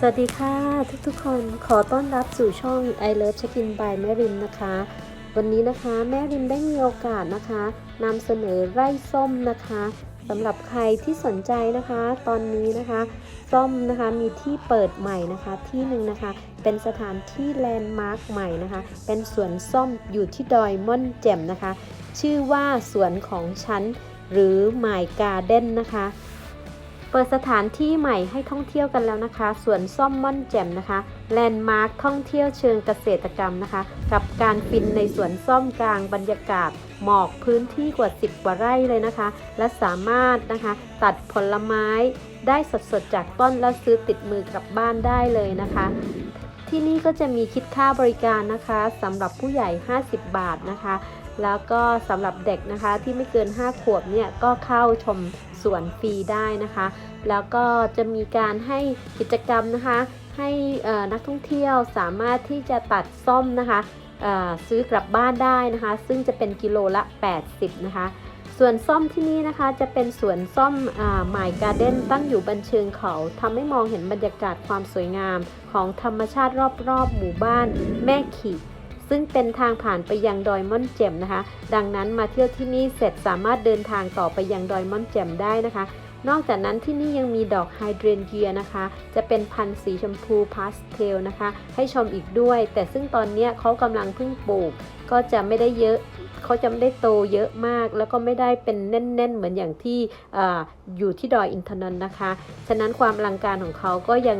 สวัสดีค่ะทุกๆคนขอต้อนรับสู่ช่อง I Love Check In by แม่ริมนะคะ วันนี้นะคะแม่ริมได้มีโอกาสนะคะนำเสนอไร่ส้มนะคะสำหรับใครที่สนใจนะคะ ตอนนี้นะคะส้มนะคะมีที่เปิดใหม่นะคะที่หนึ่งนะคะ เป็นสถานที่แลนด์มาร์คใหม่นะคะ เป็นสวนส้มอยู่ที่ดอยม่อนแจ่มนะคะ ชื่อว่าสวนของฉันหรือหมายการ์เด้นนะคะ เปิดสถานที่ใหม่ให้ท่องเที่ยวกันแล้วนะคะสวนส้มม่อนแจ่มนะคะแลนด์มาร์คท่องเที่ยวเชิงเกษตรกรรมนะคะ กับการฟินในสวนส้มกลางบรรยากาศ หมอกพื้นที่กว่า 10 กว่าไร่เลยนะคะ และสามารถนะคะ ตัดผลไม้ได้สดๆจากต้นและซื้อติดมือกลับบ้านได้เลยนะคะ ที่นี่ก็จะมีคิดค่าบริการนะคะสำหรับผู้ใหญ่ 50 บาทนะคะ แล้วก็สำหรับเด็กนะคะที่ไม่เกิน 5 ขวบเนี่ยก็เข้าชมสวนฟรีได้นะคะ แล้วก็จะมีการให้กิจกรรมนะคะ ให้นักท่องเที่ยวสามารถที่จะตัดส้มนะคะซื้อกลับบ้านได้นะคะ ซึ่งจะเป็นกิโลละ 80 นะคะ ส่วนส้มที่นี่นะคะจะเป็นสวนส้มหมายการ์เด้นตั้งอยู่บนเชิงเขาทำให้มองเห็นบรรยากาศความสวยงามของธรรมชาติรอบๆ หมู่บ้านแม่ขีซึ่งเป็นทางผ่านไปยังดอยม่อนแจ่มนะคะ ดังนั้นมาเที่ยวที่นี่เสร็จสามารถเดินทางต่อไปยังดอยม่อนแจ่มได้นะคะ นอกจากนั้นที่นี่ยังมีดอกไฮเดรนเยียนะคะ จะเป็นพันธุ์สีชมพูพาสเทลนะคะ ให้ชมอีกด้วย แต่ซึ่งตอนนี้เขากำลังเพิ่งปลูก ก็จะไม่ได้เยอะ เขาจะไม่ได้โตเยอะมาก แล้วก็ไม่ได้เป็นแน่น ๆ เหมือนอย่างที่ออยู่ที่ดอยอินทนนท์นะคะ ฉะนั้นความอลังการของเขาก็ยัง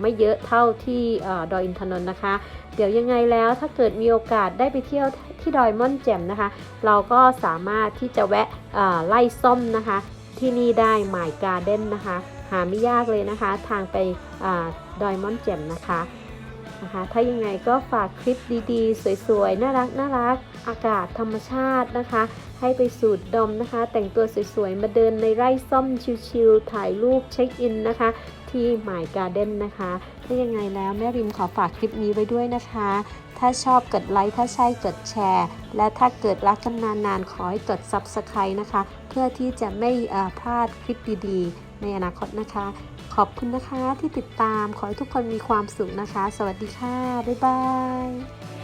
ไม่เยอะเท่าที่อดอยอินทนนท์นะคะ เดี๋ยวยังไงแล้วถ้าเกิดมีโอกาสได้ไปเที่ยวที่ดอยม่อนแจ่มนะคะ เราก็สามารถที่จะแวะไล่ส้มนะคะ ที่นี่ได้หมายการ์เด้นนะคะ หาไม่ยากเลยนะคะ ทางไปอดอยม่อนแจ่มนะคะ นะคะ ถ้ายังไงก็ฝากคลิปดีๆ สวยๆ น่ารักน่ารักอากาศธรรมชาตินะคะ ให้ไปสูดดมนะคะ แต่งตัวสวยๆ มาเดินในไร่ส้มชิลๆ ถ่ายรูปเช็คอินนะคะ ที่หมายการ์เด้นนะคะถ้ายังไงแล้วแม่ริมขอฝากคลิปนี้ไว้ด้วยนะคะ ถ้าชอบกดไลค์ ถ้าใช่กดแชร์ และถ้าเกิดรักกันนานๆ ขอให้กด Subscribe นะคะ เพื่อที่จะไม่พลาดคลิปดีๆ ในอนาคตนะคะ ขอบคุณนะคะที่ติดตามขอให้ทุกคนมีความสุขนะคะ สวัสดีค่ะ บ๊ายบาย